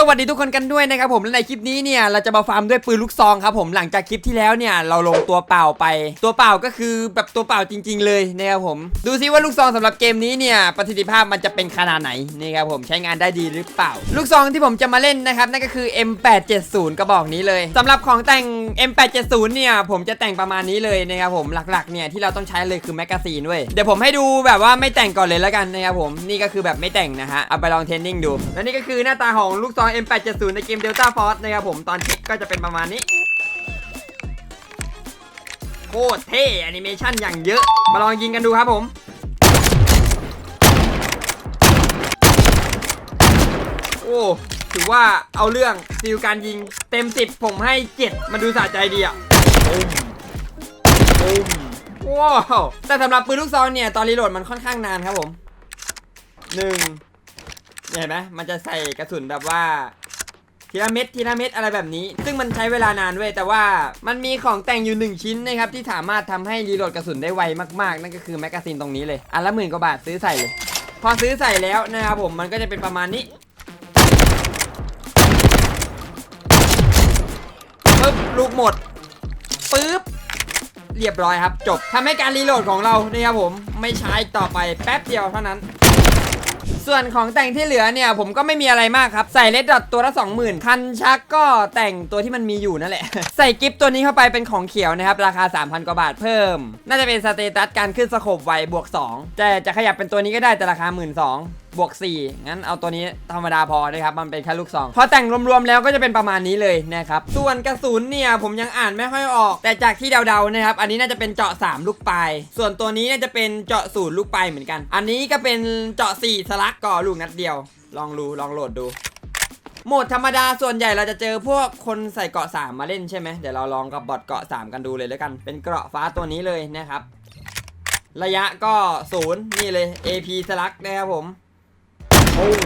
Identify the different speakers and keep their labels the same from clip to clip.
Speaker 1: สวัสดีทุกคนกันด้วยนะครับผมและในคลิปนี้เนี่ยเราจะมาฟาร์มด้วยปืนลูกซองครับผมหลังจากคลิปที่แล้วเนี่ยเราลงตัวเปล่าไป ตัวเปล่าก็คือแบบตัวเปล่าจริง ๆ เลยนะครับผม ดูซิว่าลูกซองสำหรับเกมนี้เนี่ยประสิทธิภาพมันจะเป็นขนาดไหนนี่ครับผมใช้งานได้ดีหรือเปล่า ลูกซองที่ผมจะมาเล่นนะครับนั่นก็คือ M870 กระบอกนี้เลยสำหรับของแต่ง M870 เนี่ยผมจะแต่งประมาณนี้เลยนะครับผมหลักๆเนี่ยที่เราต้องใช้เลยคือแมกกาซีนด้วยเดี๋ยวผมให้ดูแบบว่าไม่แต่งก่อนเลยแล้วกันนะครับผมนี่ก็คือแบบไม่แต่งนะฮะเอาไปลองเทนนิ่งดู และนี่ก็คือหน้าตาของลูกซอง M870 ในเกม Delta Force นะครับผมตอนเช็คก็จะเป็นประมาณนี้โคตรเท่แอนิเมชันอย่างเยอะ มาลองยิงกันดูครับผม โอ้ ถือว่าเอาเรื่องฟิลการยิงเต็ม 10 ผมให้ 7 มันดูสะใจดีอะปุ้มปุ้มว้าวแต่สำหรับปืนลูกซองเนี่ย ตอนรีโหลดมันค่อนข้างนานครับผมหนึ่ง เห็นไหมมันจะใส่กระสุนแบบว่าทีละเม็ดทีละเม็ดอะไรแบบนี้ ซึ่งมันใช้เวลานานเว้ยแต่ว่ามันมีของแต่งอยู่ 1 ชิ้นนะครับที่สามารถทำให้รีโหลดกระสุนได้ไวมากๆ นั่นก็คือแมกกาซีนตรงนี้เลยอันละหมื่นกว่าบาทซื้อใส่เลย พอซื้อใส่แล้วนะครับผมมันก็จะเป็นประมาณนี้ปึ๊บลูกหมดปึ๊บเรียบร้อยครับ จบทำให้การรีโหลดของเรานี่ครับผมไม่ใช้ต่อไปแป๊บเดียวเท่านั้น ส่วนของแต่งที่เหลือเนี่ยผมก็ไม่มีอะไรมากครับ ใส่เลดดอทตัวละ 20,000 คันชักก็แต่งตัวที่มันมีอยู่นั่นแหละ ใส่กิฟต์ตัวนี้เข้าไปเป็นของเขียวนะครับ ราคา 3,000 กว่าบาทเพิ่ม น่าจะเป็นสเตตัสการขึ้นสโคบไวบวก 2 แต่จะขยับเป็นตัวนี้ก็ได้แต่ราคา 1 2 0 0 0 บวก4งั้นเอาตัวนี้ธรรมดาพอนะครับมันเป็นแค่ลูกซองพอแต่งรวมๆแล้วก็จะเป็นประมาณนี้เลยนะครับส่วนกระสุนเนี่ยผมยังอ่านไม่ค่อยออก แต่จากที่เดาๆนะครับอันนี้น่าจะเป็นเจาะ 3 ลูกปลายส่วนตัวนี้น่าจะเป็นเจาะศูนย์ลูกปลายเหมือนกัน อันนี้ก็เป็นเจาะ4สลักก่อลูกนัดเดียว ลองดูลองโหลดดูโหมดธรรมดาส่วนใหญ่เราจะเจอพวกคนใส่เกาะ 3 มาเล่นใช่ไหมเดี๋ยวเราลองกับบอทเกาะ 3 กันดูเลยแล้วกัน เป็นเกราะฟ้าตัวนี้เลยนะครับ ระยะก็ศูนย์นี่เลย AP สลักนะครับผม ปุ้ง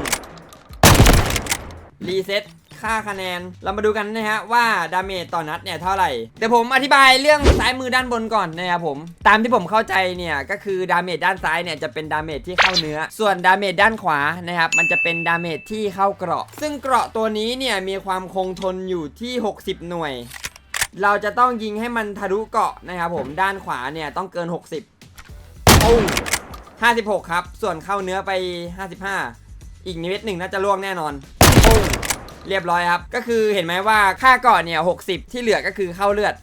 Speaker 1: รีเซ็ตค่าคะแนน เรามาดูกันนะฮะว่าดาเมจต่อนัดเนี่ยเท่าไหร่เดี๋ยวผมอธิบายเรื่องซ้ายมือด้านบนก่อนนะครับผม ตามที่ผมเข้าใจเนี่ยก็คือดาเมจด้านซ้ายเนี่ยจะเป็นดาเมจที่เข้าเนื้อ ส่วนดาเมจด้านขวานะครับมันจะเป็นดาเมจที่เข้าเกราะ ซึ่งเกราะตัวนี้เนี่ยมีความคงทนอยู่ที่ 60 หน่วย เราจะต้องยิงให้มันทะลุเกราะนะครับผมด้านขวาเนี่ยต้องเกิน 60ปุ้ง56 ครับ ส่วนเข้าเนื้อไป 55 อีกนิดหนึ่งน่าจะล่วงแน่นอนปุ้งเรียบร้อยครับ ก็คือเห็นไหมว่าค่าเกาะเนี่ย 60 ที่เหลือก็คือเข้าเลือด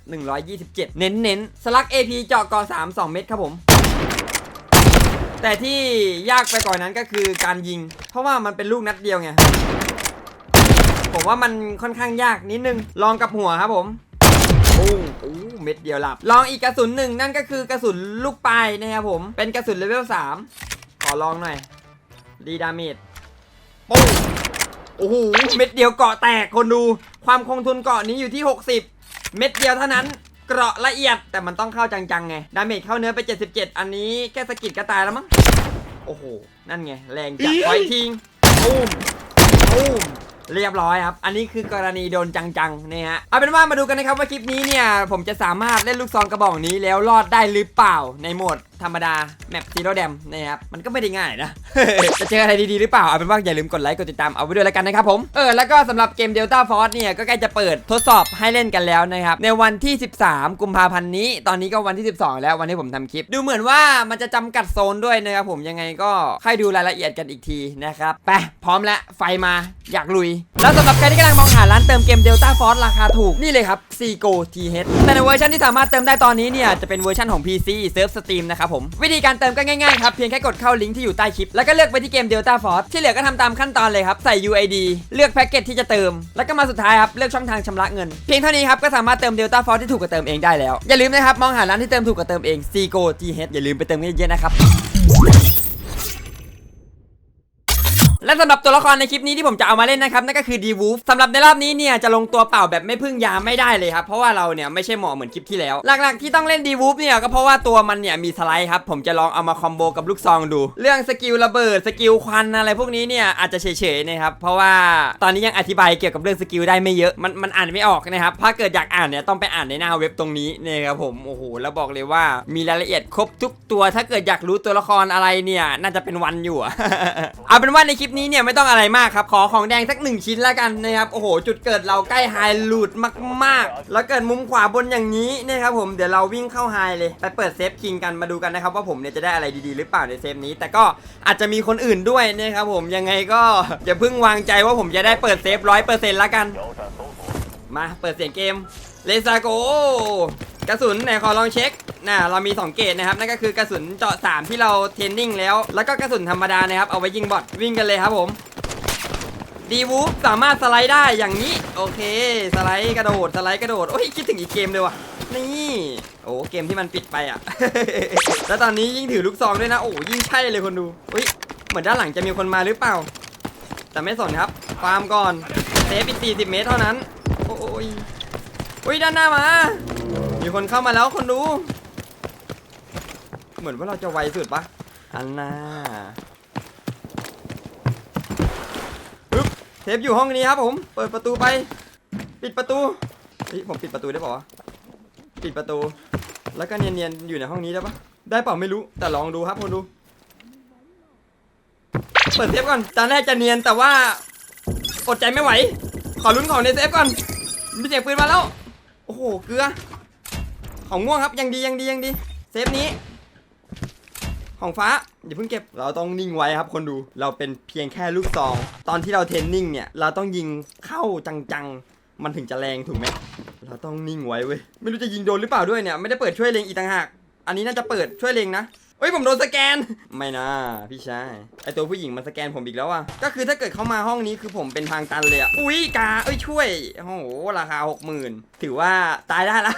Speaker 1: 127 เน้นเน้นสลัก AP เจาะกาะ3 2 เม็ดครับผม แต่ที่ยากไปกว่อนนั้นก็คือการยิง เพราะว่ามันเป็นลูกนัดเดียวไง ผมว่ามันค่อนข้างยากนิดนึง ลองกับหัวครับผมโอ้โหเม็ดเดียวหลับ ลองอีกกระสุนหนึ่งนั่นก็คือกระสุนลูกปลายนะครับผม เป็นกระสุนเลเวล3ขอลองหน่อย ดีดาเมจ ปุ้งโอ้โหเม็ดเดียวเกาะแตกคนดู ความคงทนเกาะนี้อยู่ที่ 60 เม็ดเดียวเท่านั้นเกราะละเอียดแต่มันต้องเข้าจังๆไง ดาเมจเข้าเนื้อไป 77 อันนี้แค่สะกิดก็ตายแล้วมั้ง โอ้โห นั่นไง แรงจัดไว้ทิ้งตูมตูม เรียบร้อยครับ อันนี้คือกรณีโดนจังๆนะฮะ เอาเป็นว่ามาดูกันนะครับว่าคลิปนี้เนี่ย ผมจะสามารถเล่นลูกซองกระบอกนี้แล้วรอดได้หรือเปล่าในโหมดธรรมดาแมปซีโร่แดมนะครับ มันก็ไม่ได้ง่ายนะ จะเจออะไรดีๆหรือเปล่า เอาเป็นว่าอย่าลืมกดไลค์กดติดตามเอาไว้ด้วยแล้วกันนะครับผม เออแล้วก็สำหรับเกม Delta Force เนี่ยก็ใกล้จะเปิดทดสอบให้เล่นกันแล้วนะครับ ในวันที่ 13 กุมภาพันธ์นี้ ตอนนี้ก็วันที่ 12 แล้ววันที่ผมทำคลิป ดูเหมือนว่ามันจะจำกัดโซนด้วยนะครับผมยังไงก็ให้ดูรายละเอียดกันอีกทีนะครับไปพร้อมแล้วไฟมาอยากลุยแล้วสำหรับใครที่กำลังมองหาร้านเติมเกม Delta Force ราคาถูกนี่เลยครับ c g o TH แต่ในเวอร์ชันที่สามารถเติมได้ตอนนี้เนี่ยจะเป็นเวอร์ชันของ PC เซิร์ฟสตรีมนะครับผมวิธีการเติมก็ง่ายๆครับเพียงแค่กดเข้าลิงก์ที่อยู่ใต้คลิปแล้วก็เลือกไปที่เกม Delta Force ที่เหลือก็ทำตามขั้นตอนเลยครับใส่ UID เลือกแพ็กเกจที่จะเติม แล้วก็มาสุดท้ายครับเลือกช่องทางชำระเงิน เพียงเท่านี้ครับก็สามารถเติม Delta Force ที่ถูกกว่าเติมเองได้แล้วอย่าลืมนะครับมองหาร้านที่เติมถูกกว่าเติมเอง c g o TH อย่าลืมไปเติมกันเยอะๆนะครับ และสำหรับตัวละครในคลิปนี้ที่ผมจะเอามาเล่นนะครับนั่นก็คือ d w o l f สำหรับในรอบนี้เนี่ยจะลงตัวเปล่าแบบไม่พึ่งยาไม่ได้เลยครับเพราะว่าเราเนี่ยไม่ใช่หมอเหมือนคลิปที่แล้ว หลักๆที่ต้องเล่น d w o l f เนี่ยก็เพราะว่าตัวมันเนี่ยมีสไลด์ครับผมจะลองเอามาคอมโบกับลูกซองดู เรื่องสกิลระเบิดสกิลควันอะไรพวกนี้เนี่ยอาจจะเฉยๆนะครับเพราะว่าตอนนี้ยังอธิบายเกี่ยวกับเรื่องสกิลได้ไม่เยอะมันมันอ่านไม่ออกนะครับถ้าเกิดอยากอ่านเนี่ยต้องไปอ่านในหน้าเว็บตรงนี้นะครับผมโอ้โหแล้วบอกเลยว่ามีรายละเอียดครบทุกตัว ถ้าเกิดอยากรู้ตัวละครอะไรเนี่ยน่าจะเป็นวันอยู่อะเอาเป็นว่าในคลิปนี้เนี่ยไม่ต้องอะไรมากครับ ขอของแดงสักหนึ่งชิ้นแล้วกันนะครับ โอ้โห จุดเกิดเราใกล้ไฮลูดมากๆ แล้วเกิดมุมขวาบนอย่างนี้นะครับผม เดี๋ยวเราวิ่งเข้าไฮเลย ไปเปิดเซฟคิงกัน มาดูกันนะครับว่าผมเนี่ยจะได้อะไรดีๆ หรือเปล่าในเซฟนี้ แต่ก็อาจจะมีคนอื่นด้วยนะครับผม ยังไงก็อย่าเพิ่งวางใจว่าผมจะได้เปิดเซฟร้อยเปอร์เซ็นต์ละกัน มาเปิดเสียงเกมเลซาโก กระสุนไหนขอลองเช็คน่ะเรามี 2 เกรดนะครับนั่นก็คือกระสุนเจาะ 3 ที่เราเทรนนิ่งแล้ว แล้วก็กระสุนธรรมดานะครับเอาไว้ยิงบอทวิ่งกันเลยครับผมดีวูฟสามารถสไลด์ได้อย่างนี้ โอเค สไลด์กระโดด สไลด์กระโดด โอ้ย คิดถึงอีกเกมเลยว่ะ นี่ โอ้เกมที่มันปิดไปอะ แล้วตอนนี้ยิ่งถือลูกซองด้วยนะ โอ้ยิ่งใช่เลยคนดูอุ้ย เหมือนด้านหลังจะมีคนมาหรือเปล่า แต่ไม่สนครับฟาร์มก่อนเซฟอีก40 เมตรเท่านั้น โอ้ยอุ้ยด้านหน้ามา มีคนเข้ามาแล้วคนดู เหมือนว่าเราจะไวสุดปะอันน่าปึ๊บเซฟอยู่ห้องนี้ครับผม เปิดประตูไป ปิดประตูเฮ้ยผมปิดประตูได้ปะปิดประตู แล้วก็เนียนๆอยู่ในห้องนี้ได้ปะได้เปล่าไม่รู้แต่ลองดูครับคนดูเปิดเซฟก่อนตอนแรกจะเนียนแต่ว่าอดใจไม่ไหว ขอลุ้นของในเซฟก่อนมีเสียงปืนมาแล้ว โอ้โห เกลือ ของม่วงครับยังดียังดียังดีเซฟนี้ ของฟ้าอย่าเพิ่งเก็บเราต้องนิ่งไว้ครับ คนดูเราเป็นเพียงแค่ลูกซอง ตอนที่เราเทรนนิ่งเนี่ยเราต้องยิงเข้าจังๆ มันถึงจะแรงถูกไหมเราต้องนิ่งไว้เว้ยไม่รู้จะยิงโดนหรือเปล่าด้วยเนี่ยไม่ได้เปิดช่วยเลงอีกต่างหาก อันนี้น่าจะเปิดช่วยเลงนะ เฮ้ยผมโดนสแกน ไม่นะพี่ชายไอตัวผู้หญิงมันสแกนผมอีกแล้วอะก็คือถ้าเกิดเขามาห้องนี้คือผมเป็นทางตันเลยอะอุ้ยกาเอ้ยช่วยโอ้โหราคาหกหมื่นถือว่าตายได้ละ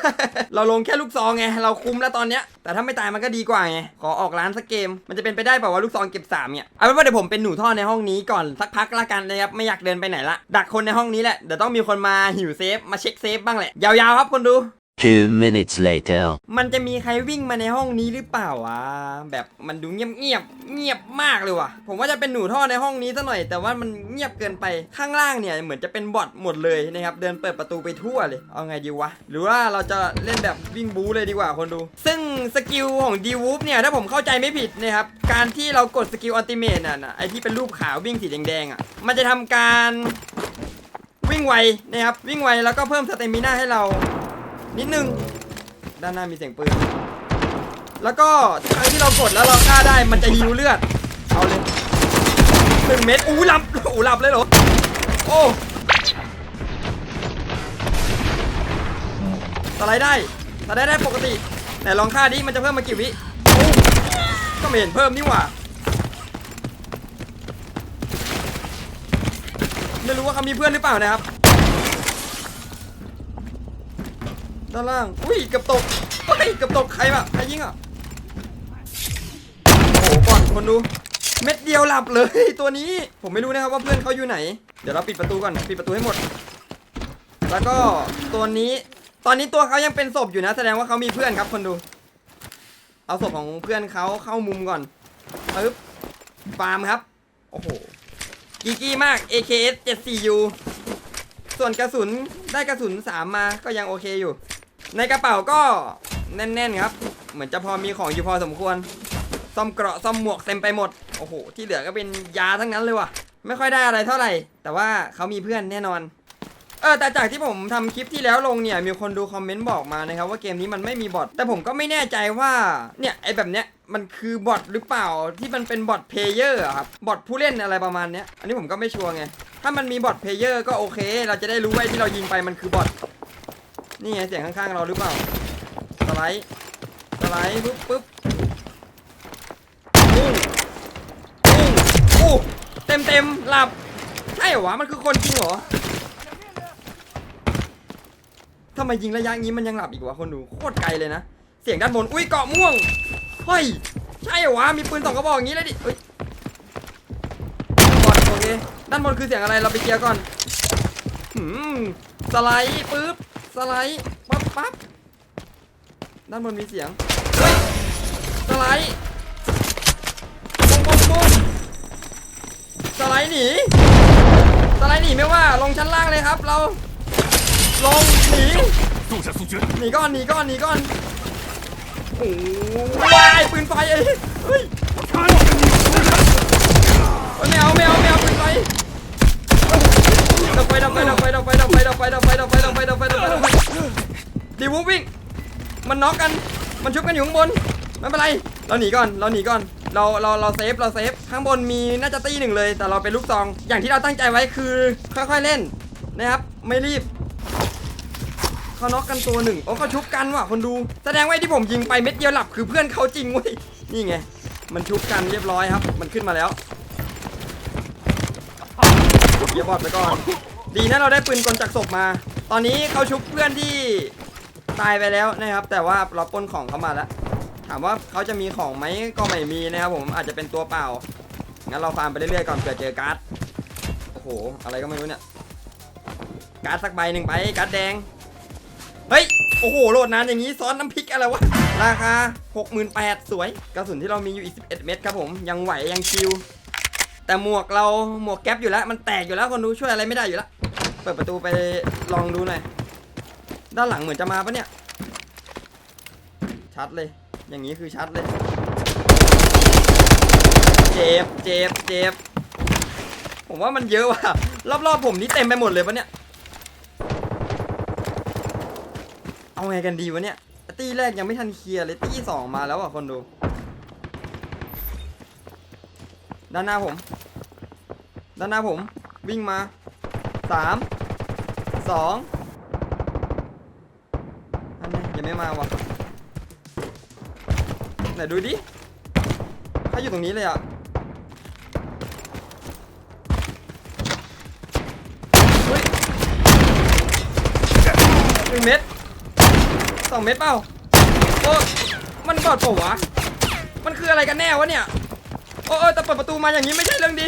Speaker 1: เราลงแค่ลูกซองไงเราคุ้มแล้วตอนเนี้ย แต่ถ้าไม่ตายมันก็ดีกว่าไงขอออกร้านสักเกม มันจะเป็นไปได้เปล่าว่าลูกซองเก็บสามเนี่ยเอาเป็นว่าเดี๋ยวผมเป็นหนูท่อในห้องนี้ก่อนสักพักละกันนะครับไม่อยากเดินไปไหนละดักคนในห้องนี้แหละเดี๋ยวต้องมีคนมาหิวเซฟมาเช็คเซฟบ้างแหละยาวๆครับคนดู
Speaker 2: Two minutes later.
Speaker 1: มันจะมีใครวิ่งมาในห้องนี้หรือเปล่าวะแบบมันดูเงียบเงียบเงียบมากเลยว่ะ ผมว่าจะเป็นหนูท่อในห้องนี้ซะหน่อย แต่ว่ามันเงียบเกินไปข้างล่างเนี่ยเหมือนจะเป็นบอทหมดเลยนะครับเดินเปิดประตูไปทั่วเลย เอาไงดีวะ หรือว่าเราจะเล่นแบบวิ่งบู๊เลยดีกว่าคนดู ซึ่งสกิลของดีวูฟเนี่ยถ้าผมเข้าใจไม่ผิดนะครับการที่เรากดสกิลอัลติเมทน่ะไอที่เป็นรูปขาววิ่งสีแดงๆอะมันจะทำการวิ่งไวนะครับวิ่งไวแล้วก็เพิ่มสเตมิน่าให้เรา นิดนึง ด้านหน้ามีเสียงปืน แล้วก็ครั้งที่เรากดแล้วเราฆ่าได้มันจะฮิวเลือด เอาเลยหนึ่งเม็ดอู้หลับอู้หลับเลยเหรอ โอ้สไลด์ได้สไลด์ได้ปกติไหนลองฆ่าดิมันจะเพิ่มมากี่วิ ก็ไม่เห็นเพิ่มนี่หว่า ไม่รู้ว่าเขามีเพื่อนหรือเปล่านะครับ ด้านล่าง อุ้ยเกับตกเฮ้ยเกับตกใครวะใครยิงอะ โอ้โหก่อนคนดู เม็ดเดียวหลับเลยตัวนี้ ผมไม่รู้นะครับว่าเพื่อนเขาอยู่ไหน เดี๋ยวเราปิดประตูก่อน ปิดประตูให้หมด แล้วก็ตัวนี้ ตอนนี้ตัวเขายังเป็นศพอยู่นะ แสดงว่าเขามีเพื่อนครับคนดู เอาศพของเพื่อนเขาเข้ามุมก่อนปึ๊บฟาร์มครับ โอ้โห กีกี้มาก AKS 74U ส่วนกระสุนได้กระสุน 3 มาก็ยังโอเคอยู่ ในกระเป๋าก็แน่นๆครับ เหมือนจะพอมีของอยู่พอสมควรซ่อมเกราะซ่อมหมวกเต็มไปหมด โอ้โห ที่เหลือก็เป็นยาทั้งนั้นเลยว่ะ ไม่ค่อยได้อะไรเท่าไหร่ แต่ว่าเขามีเพื่อนแน่นอน เออ แต่จากที่ผมทำคลิปที่แล้วลงเนี่ย มีคนดูคอมเมนต์บอกมานะครับว่าเกมนี้มันไม่มีบอท แต่ผมก็ไม่แน่ใจว่า เนี่ยไอแบบเนี้ยมันคือบอทหรือเปล่าที่มันเป็นบอทเพลเยอร์อะครับ บอทผู้เล่นอะไรประมาณเนี้ย อันนี้ผมก็ไม่ชัวร์ไง ถ้ามันมีบอทเพลเยอร์ก็โอเค เราจะได้รู้ว่าไอ้ที่เรายิงไปมันคือบอท นี่ไงเสียงข้างๆเราหรือเปล่า สไลด์ สไลด์ปุ๊บปุ๊บปุ้งปุ้งอู้เต็มเต็มหลับ ใช่เหรอวะ มันคือคนจริงเหรอทำไมยิงระยะนี้มันยังหลับอีกวะคนดูโคตรไกลเลยนะ เสียงด้านบน อุ้ยเกาะม่วง เฮ้ย ใช่เหรอวะ มีปืนสองกระบอกอย่างนี้เลยดิเฮ้ยบอดโอเค ด้านบนคือเสียงอะไร เราไปเคลียร์ก่อนหืมสไลด์ปึ๊บ สไลด์ ปั๊บปั๊บ ด้านบนมีเสียง เฮ้ย สไลด์ปุ้งปุ้งปุ้งสไลด์หนี สไลด์หนีไม่ว่า ลงชั้นล่างเลยครับ เรา ลงหนี
Speaker 3: 斗战速决，
Speaker 1: หนีก่อนหนีก่อนหนีก่อนโอ้ยวายปืนไฟเอ้ยเฮ้ย ดับไฟดับไฟดับไฟดับไฟดับไฟดับไฟดับไฟดับไฟดับไฟดับไฟดับไฟดับไฟดีวูฟวิ่งมันน็อกกันมันชุบกันอยู่ข้างบนไม่เป็นไรเราหนีก่อนเราหนีก่อนเราเราเราเซฟเราเซฟข้างบนมีน่าจะตีหนึ่งเลย แต่เราเป็นลูกซอง อย่างที่เราตั้งใจไว้คือ ค่อยๆเล่นนะครับไม่รีบเขาน็อกกันตัวหนึ่งโอ้เขาชุบกันว่ะคนดูแสดงว่าที่ผมยิงไปเม็ดเดียวหลับคือเพื่อนเขาจริงเว้ยนี่ไงมันชุบกันเรียบร้อยครับ มันขึ้นมาแล้ว เกียร์บอดไปก่อน ดีนะเราได้ปืนกลจากศพมา ตอนนี้เขาชุบเพื่อนที่ตายไปแล้วนะครับ แต่ว่าเราปล้นของเขามาแล้ว ถามว่าเขาจะมีของไหมก็ไม่มีนะครับผมอาจจะเป็นตัวเปล่า งั้นเราฟาร์มไปเรื่อยๆก่อนเผื่อเจอการ์ด โอ้โห อะไรก็ไม่รู้เนี่ย การ์ดสักใบหนึ่งไป การ์ดแดง เฮ้ย โอ้โห โหลดนานอย่างนี้ซ้อนน้ำพริกอะไรวะ ราคา 68,000สวย กระสุนที่เรามีอยู่อีก 11 เม็ดครับผม ยังไหวยังชิล แต่หมวกเราหมวกแก๊ปอยู่แล้ว มันแตกอยู่แล้วคนดูช่วยอะไรไม่ได้อยู่แล้ว เปิดประตูไปลองดูหน่อย ด้านหลังเหมือนจะมาปะเนี่ย ชัดเลย อย่างนี้คือชัดเลย เจ็บเจ็บเจ็บผมว่ามันเยอะว่ะ รอบๆผมนี่เต็มไปหมดเลยปะเนี่ย เอาไงกันดีวะเนี่ย ตีแรกยังไม่ทันเคลียร์เลย ตีสองมาแล้วอะคนดู ด้านหน้าผม ด้านหน้าผมวิ่งมาสามสองอันนี้ยังไม่มาวะไหนดูดิเขาอยู่ตรงนี้เลยอะเฮ้ยหนึ่งเม็ดสองเม็ดเปล่าโอ้มันบอดเปล่าวะมันคืออะไรกันแน่วะเนี่ยโอ้โอ้แต่เปิดประตูมาอย่างนี้ไม่ใช่เรื่องดี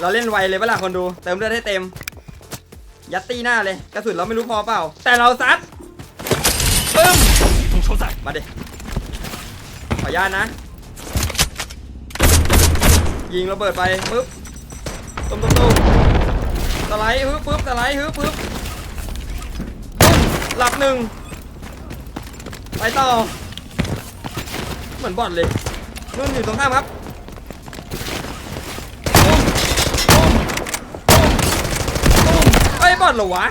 Speaker 1: เราเล่นไวเลยเวลาคนดู เติมเลือดให้เต็ม ยัดตีหน้าเลย กระสุนเราไม่รู้พอเปล่า แต่เราซัดปึ้มมาดิขออนุญาตนะ ยิงระเบิดไปปึ๊บตุ้มตุ้มตุ้มสไลด์ฮึบปึ๊บสไลด์ฮึบปึ๊บหลับหนึ่งไปต่อ เหมือนบอดเลยนู่นอยู่ตรงข้ามครับตุ้มตุ้มตุ้มตุ้มไอ้ย บอดเหรอวะ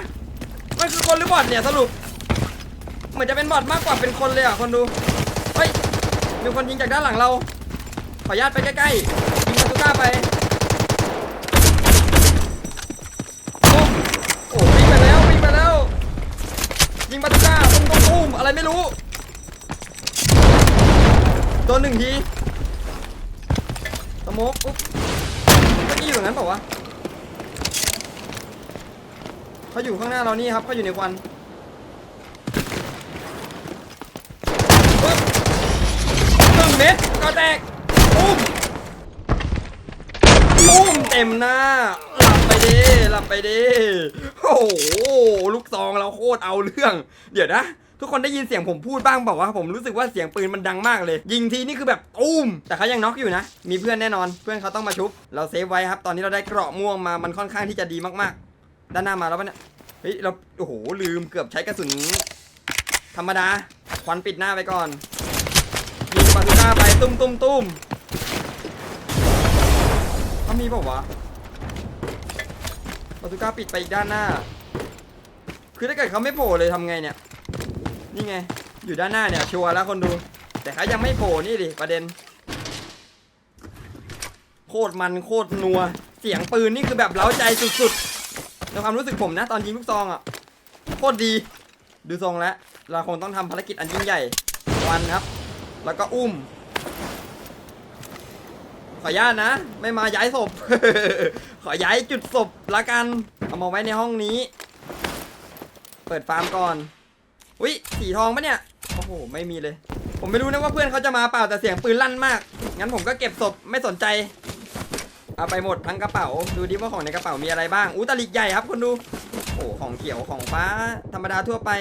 Speaker 1: มันคือคนหรือบอดเนี่ยสรุป เหมือนจะเป็นบอดมากกว่าเป็นคนเลยอะคนดู เฮ้ย มีคนยิงจากด้านหลังเรา ขออนุญาตไปใกล้ๆ ยิงบาซูก้าไปตุ้มโอ้วิ่งไปแล้ววิ่งไปแล้ว ยิงบาซูก้าตุ้มตุ้มตุ้มอะไรไม่รู้ โดนหนึ่งทีสโมกปุ๊บเมื่อกี้อยู่ตรงนั้นเปล่าวะ เขาอยู่ข้างหน้าเรานี่ครับเขาอยู่ในควันหนึ่งเม็ดก็แตกปุ้มปุ้มเต็มหน้าหลับไปดิหลับไปดิโอ้โหลูกซองเราโคตรเอาเรื่อง เดี๋ยวนะทุกคนได้ยินเสียงผมพูดบ้างบอกว่าผมรู้สึกว่าเสียงปืนมันดังมากเลย ยิงทีนี่คือแบบตุ้ม แต่เขายังน็อกอยู่นะ มีเพื่อนแน่นอน เพื่อนเขาต้องมาชุบ เราเซฟไว้ครับ ตอนนี้เราได้เกราะม่วงมา มันค่อนข้างที่จะดีมากๆ ด้านหน้ามาแล้วปะเนี่ย เฮ้ย เรา โอ้โห ลืมเกือบใช้กระสุน ธรรมดา ควันปิดหน้าไปก่อน ยิงบาซูก้าไปตุ้มตุ้มตุ้มเขามีเปล่าวะบาซูก้าปิดไปอีกด้านหน้า คือถ้าเกิดเขาไม่โผล่เลยทำไงเนี่ย นี่ไง อยู่ด้านหน้าเนี่ย ชัวร์แล้วคนดู แต่เขายังไม่โผล่นี่ดิ ประเด็น โคตรมันโคตรนัว เสียงปืนนี่คือแบบเล้าใจสุดๆ ในความรู้สึกผมนะ ตอนยิงลูกซองอะโคตรดี ดูทรงแล้ว เราคงต้องทำภารกิจอันยิ่งใหญ่วันครับ แล้วก็อุ้ม ขออนุญาตนะ ไม่มาย้ายศพ ขอย้ายจุดศพละกัน เอามาไว้ในห้องนี้ เปิดฟาร์มก่อน อุ้ยสีทองปะเนี่ย โอ้โห ไม่มีเลย ผมไม่รู้นะว่าเพื่อนเขาจะมาเปล่าแต่เสียงปืนลั่นมาก งั้นผมก็เก็บศพไม่สนใจ เอาไปหมดทั้งกระเป๋า ดูดิว่าของในกระเป๋ามีอะไรบ้างอู้ตะลิกใหญ่ครับคนดู โอ้ของเขียวของฟ้า ธรรมดาทั่วไป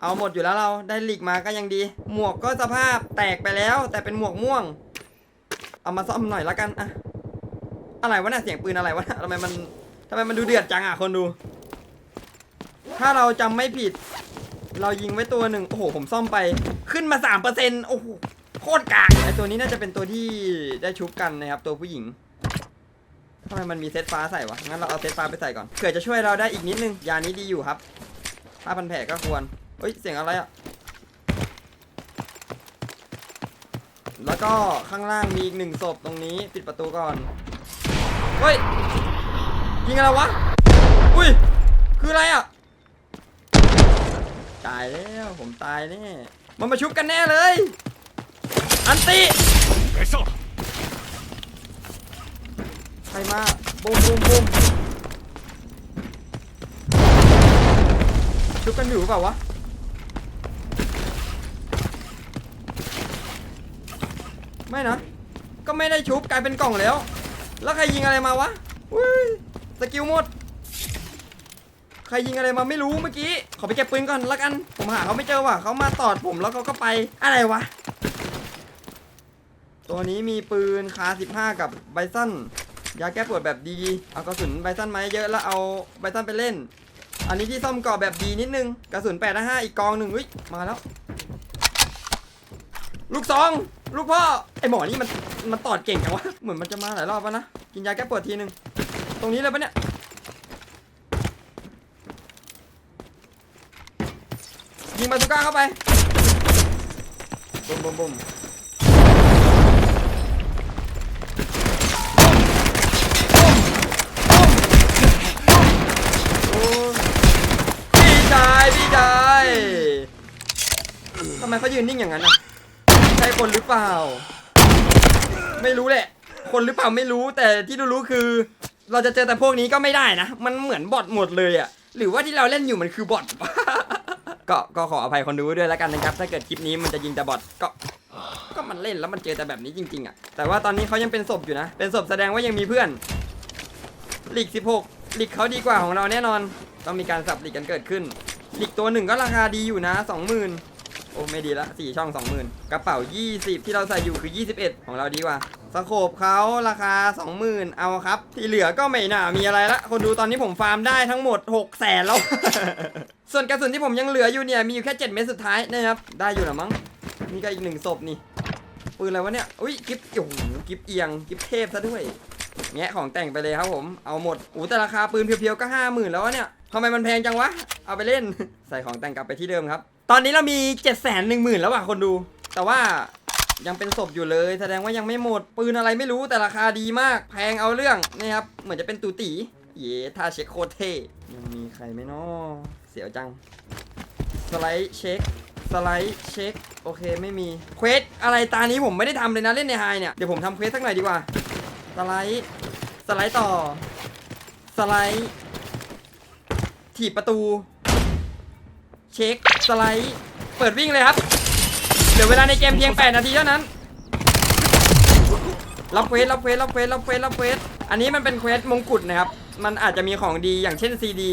Speaker 1: เอาหมดอยู่แล้วเราได้หลีกมาก็ยังดี หมวกก็สภาพแตกไปแล้ว แต่เป็นหมวกม่วง เอามาซ่อมหน่อยละกันอะอะไรวะน่ะเสียงปืนอะไรวะทำไมมันทำไมมันดูเดือดจังอะคนดู ถ้าเราจำไม่ผิด เรายิงไว้ตัวหนึ่งโอ้โหผมซ่อมไป ขึ้นมาสามเปอร์เซ็นต์โอ้โหโคตรกากไอตัวนี้น่าจะเป็นตัวที่ได้ชุบกันนะครับตัวผู้หญิง ทำไมมันมีเซตฟ้าใส่วะ งั้นเราเอาเซตฟ้าไปใส่ก่อน เผื่อจะช่วยเราได้อีกนิดนึง ยานี้ดีอยู่ครับผ้าพันแผลก็ควรเฮ้ย เสียงอะไรอะแล้วก็ข้างล่างมีอีกหนึ่งศพตรงนี้ปิดประตูก่อน เฮ้ย ยิงอะไรวะ อุ้ย คืออะไรอะตายแล้วผมตายแน่ มันมาชุบกันแน่เลย อันติ ครมาบุมบุมบุมชุบกันอยู่หรือเปล่าวะไม่นะ ก็ไม่ได้ชุบกลายเป็นกล่องแล้ว แล้วใครยิงอะไรมาวะอุ้ยสกิลหมด ใครยิงอะไรมาไม่รู้เมื่อกี้ ขอไปเก็บปืนก่อนละกัน ผมหาเขาไม่เจอว่ะเขามาตอดผมแล้วเขาก็ไป อะไรวะ ตัวนี้มีปืนคา 15 กับไบซัน ยาแก้ปวดแบบดี เอากระสุนไบซันมาเยอะแล้วเอาไบซันไปเล่น อันนี้ที่ซ่อมกราะแบบดีนิดนึง กระสุน8 5อีกกองหนึ่งเฮ้ยมาแล้ว ลูกซองลูกพ่อ ไอหมอนี่มันมันตอดเก่งจังวะ เหมือนมันจะมาหลายรอบแล้วนะ กินยาแก้ปวดทีหนึ่งตรงนี้เลยปะเนี่ย ยิงบาซูก้าเข้าไปบุมบุมบุม โอ้ พี่ชายพี่ชายทำไมเขายืนนิ่งอย่างนั้นอะใช่คนหรือเปล่า ไม่รู้แหละ คนหรือเปล่าไม่รู้แต่ที่รู้ๆคือ เราจะเจอแต่พวกนี้ก็ไม่ได้นะ มันเหมือนบอทหมดเลยอะ หรือว่าที่เราเล่นอยู่มันคือบอทก็ก็ขออภัยคนดูด้วยแล้วกันนะครับ ถ้าเกิดคลิปนี้มันจะยิงแต่บอทก็ก็มันเล่นแล้วมันเจอแต่แบบนี้จริงๆอะ แต่ว่าตอนนี้เขายังเป็นศพอยู่นะ เป็นศพแสดงว่ายังมีเพื่อนลีก16ลีกเขาดีกว่าของเราแน่นอน ต้องมีการสับลีกกันเกิดขึ้น ลีกตัวหนึ่งก็ราคาดีอยู่นะ20,000โอ้ไม่ดีละ4ช่อง20,000กระเป๋า 20 ที่เราใส่อยู่คือ 21 ของเราดีกว่าสโคปเขาราคา 20,000 เอาครับ ที่เหลือก็ไม่น่ามีอะไรละ คนดูตอนนี้ผมฟาร์มได้ทั้งหมด 6 แสนแล้ว ส่วนกระสุนที่ผมยังเหลืออยู่เนี่ย มีอยู่แค่ 7 เม็ดสุดท้ายนะครับ ได้อยู่นะมั้งนี่ก็อีกหนึ่งศพนี่ปืนอะไรวะเนี่ย อุ้ยกิฟโอ้โหกิฟเอียงกิฟเทพซะด้วย แงะของแต่งไปเลยครับผม เอาหมดอู้แต่ราคาปืนเพียวๆก็ห้าหมื่นแล้วเนี่ยทำไมมันแพงจังวะ เอาไปเล่น ใส่ของแต่งกลับไปที่เดิมครับ ตอนนี้เรามี7จ็ดแสนหนึ่งหมื่นแล้วว่ะคนดู แต่ว่ายังเป็นศพอยู่เลย แสดงว่ายังไม่หมด ปืนอะไรไม่รู้แต่ราคาดีมาก แพงเอาเรื่องนี่ครับ เหมือนจะเป็นตูตีเย่ท่าเช็คโคตรเท่ยังมีใครไหมเนาะเสียวจัง สไลด์เช็ค สไลด์เช็ค โอเคไม่มี เควสอะไรตานี้ผมไม่ได้ทำเลยนะเล่นในไฮเนี่ย เดี๋ยวผมทำเควสสักหน่อยดีกว่า สไลด์ สไลด์ต่อ สไลด์ ถีบประตู เช็ค สไลด์ เปิดวิ่งเลยครับ เหลือเวลาในเกมเพียง 8 นาทีเท่านั้น รับเควส รับเควส รับเควส รับเควส รับเควส อันนี้มันเป็นเควสมงกุฎนะครับ มันอาจจะมีของดีอย่างเช่นซีดี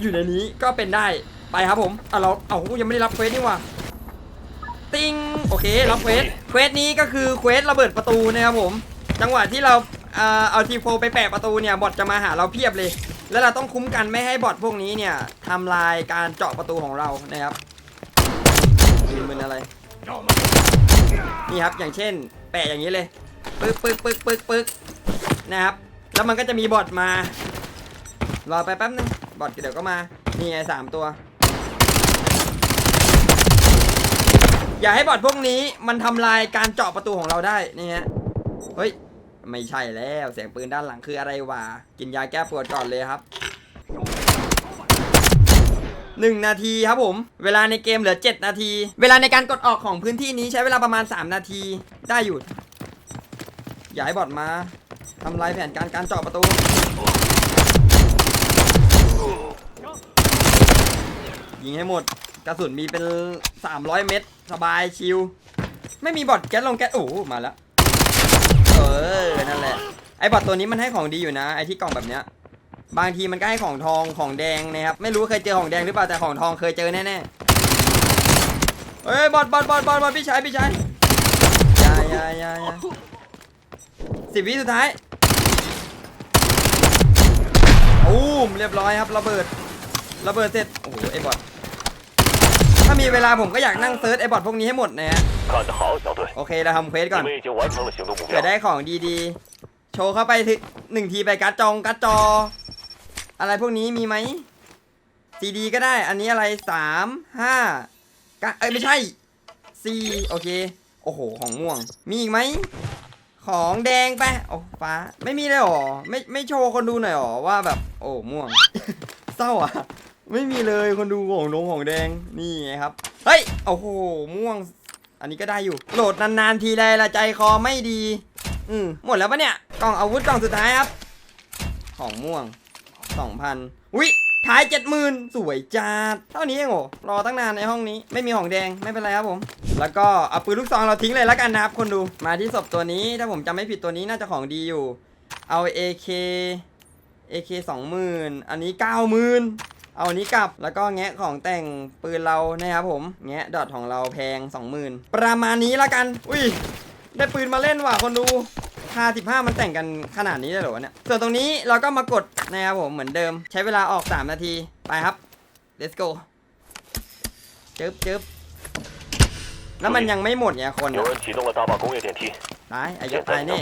Speaker 1: อยู่ในนี้ก็เป็นได้ ไปครับผมเอาเราเอายังไม่ได้รับเควสนี่หว่าติงโอเค รับเควส เควสนี้ก็คือเควสระเบิดประตูนะครับผม จังหวะที่เรา เอาทีโฟไปแปะประตูเนี่ยบอทจะมาหาเราเพียบเลย แล้วเราต้องคุ้มกันไม่ให้บอทพวกนี้เนี่ยทำลายการเจาะประตูของเรานะครับมีมืออะไรนี่ครับอย่างเช่น แปะอย่างนี้เลยปึ๊กปึ๊กปึ๊กปึ๊กปึ๊กนะครับ แล้วมันก็จะมีบอทมารอไปแป๊บนึงบอทเดี๋ยวก็มานี่ไงสามตัว อย่าให้บอทพวกนี้มันทำลายการเจาะประตูของเราได้นี่ฮะเฮ้ย ไม่ใช่แล้วเสียงปืนด้านหลังคืออะไรวะ กินยาแก้ปวดก่อนเลยครับหนึ่งนาทีครับผม เวลาในเกมเหลือ 7 นาที เวลาในการกดออกของพื้นที่นี้ใช้เวลาประมาณ 3 นาที ได้อยู่ย่าให้บอทมาทำลายแผนการการเจาะประตู ยิงให้หมด กระสุนมีเป็น 300 เม็ดสบายชิล ไม่มีบอทแก๊สลงแก๊สโอ้มาแล้ว เออ นั่นแหละ ไอ้บอทตัวนี้มันให้ของดีอยู่นะ ไอ้ที่กล่องแบบเนี้ย บางทีมันก็ให้ของทอง ของแดงนะครับ ไม่รู้เคยเจอของแดงหรือเปล่า แต่ของทองเคยเจอแน่ๆเฮ้ย บอทบอทบอทบอทบอทพี่ชาย พี่ชายยายายายาสิบวิสุดท้ายอู้มเรียบร้อยครับ ระเบิด ระเบิดเสร็จ โอ้โห ไอ้บอท ถ้ามีเวลาผมก็อยากนั่งเซิร์ชไอ้บอทพวกนี้ให้หมดนะฮะโอเคเราทำเควสก่อนเผื่อได้ของดีๆ โชว์เข้าไปหนึ่งทีไปกาจองการ์จอ อะไรพวกนี้มีไหมซีดีก็ได้ อันนี้อะไรสามห้าเอ้ยไม่ใช่ซีโอเค โอ้โห ของม่วง มีอีกไหม ของแดงไปโอ้ฟ้า ไม่มีเลยหรอ ไม่ไม่โชว์คนดูหน่อยหรอว่าแบบ โอ้ม่วง เศร้าอะ ไม่มีเลยคนดูของนงของแดงนี่ไงครับ เฮ้ยโอ้โหม่วง อันนี้ก็ได้อยู่ โหลดนานๆทีใดละใจคอไม่ดี อืมหมดแล้วปะเนี่ยกล่องอาวุธกล่องสุดท้ายครับ ของม่วงสองพันอุ้ยท้ายเจ็ดหมื่นสวยจัดเท่านี้เองโหรอตั้งนานในห้องนี้ ไม่มีของแดงไม่เป็นไรครับผม แล้วก็เอาปืนลูกซองเราทิ้งเลยแล้วกันนะครับคนดูมาที่ศพตัวนี้ ถ้าผมจำไม่ผิดตัวนี้น่าจะของดีอยู่ เอา AK AK สองหมื่นอันนี้ เอาอันนี้กลับแล้วก็แงะของแต่งปืนเรานะครับผมแงะดอทของเราแพง 20,000 ประมาณนี้ละกัน อุ้ยได้ปืนมาเล่นว่ะคนดูคาสิบห้ามันแต่งกันขนาดนี้ได้หรอเนี่ยส่วนตรงนี้เราก็มากดนะครับผมเหมือนเดิม ใช้เวลาออก 3 นาทีไปครับ let's go จึ๊บจึ๊บแล้วมันยังไม่หมดไงคนนะตายอายุตายแน่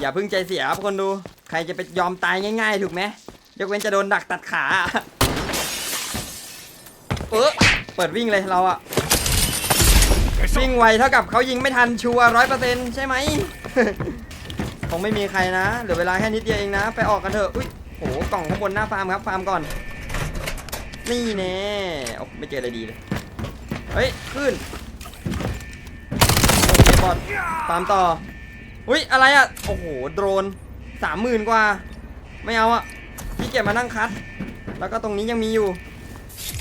Speaker 1: อย่าเพิ่งใจเสียครับคนดู ใครจะไปยอมตายง่ายๆ ถูกไหม ยกเว้นจะโดนดักตัดขา เออเปิดวิ่งเลยเราอะวิ่งไวเท่ากับเขายิงไม่ทันชัวร้อยเปอร์เซ็นต์ใช่ไหมคงไม่มีใครนะเหลือเวลาแค่นิดเดียวเองนะ ไปออกกันเถอะอุ้ยโหกล่องข้างบนหน้าฟาร์มครับฟาร์มก่อน นี่แน่โอ้ไม่เจออะไรดีเลยเฮ้ยขึ้นโอเคบอดฟาร์มต่ออุ้ยอะไรอะโอ้โหโดรนสามหมื่นกว่า ไม่เอาอะ พี่เก็บมานั่งคัด แล้วก็ตรงนี้ยังมีอยู่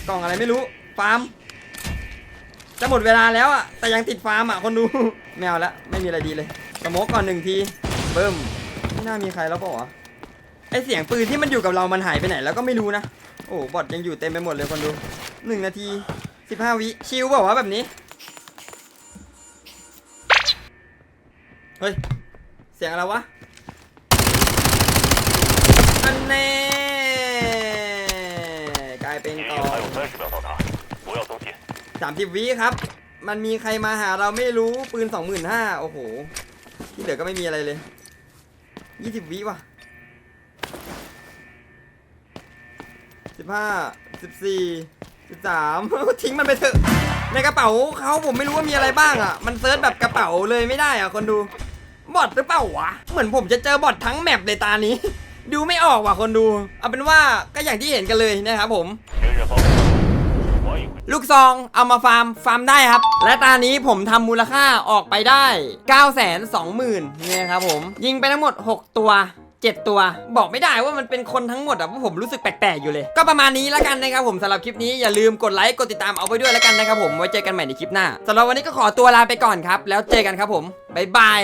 Speaker 1: กล่องอะไรไม่รู้ ฟาร์ม จะหมดเวลาแล้วอะ แต่ยังติดฟาร์มอะ คนดูไม่เอาละ ไม่มีอะไรดีเลย สโมกก่อนหนึ่งทีเบิ่มไม่น่ามีใครแล้วเปล่าวะ ไอเสียงปืนที่มันอยู่กับเรามันหายไปไหนแล้วก็ไม่รู้นะ โอ้บอทยังอยู่เต็มไปหมดเลยคนดูหนึ่งนาทีสิบห้าวิ ชิลเปล่าวะแบบนี้ เฮ้ย เสียงอะไรวะ สามสิบวิครับ มันมีใครมาหาเราไม่รู้ปืนสองหมื่นห้าโอ้โห ที่เหลือก็ไม่มีอะไรเลยยี่สิบวิว่ะสิบห้าสิบสี่สิบสามทิ้งมันไปเถอะ ในกระเป๋าเขาผมไม่รู้ว่ามีอะไรบ้างอะ มันเซิร์ชแบบกระเป๋าเลยไม่ได้อะคนดู บอทหรือเปล่าวะ เหมือนผมจะเจอบอททั้งแมปเลยตานี้ ดูไม่ออกว่ะคนดู เอาเป็นว่าก็อย่างที่เห็นกันเลยนะครับผม ลูกซองเอามาฟาร์มฟาร์มได้ครับ และตานี้ผมทำมูลค่าออกไปได้ 9 2 0 0 0 0เนี่ยครับผม ยิงไปทั้งหมด 6 ตัว7 ตัว บอกไม่ได้ว่ามันเป็นคนทั้งหมดอะเพราะผมรู้สึกแปลกๆอยู่เลย ก็ประมาณนี้แล้วกันนะครับผมสำหรับคลิปนี้อย่าลืมกดไลค์กดติดตามเอาไว้ด้วยแล้วกันนะครับผมไว้เจอกันใหม่ในคลิปหน้าสำหรับวันนี้ก็ขอตัวลาไปก่อนครับ แล้วเจอกันครับผมบ๊ายบาย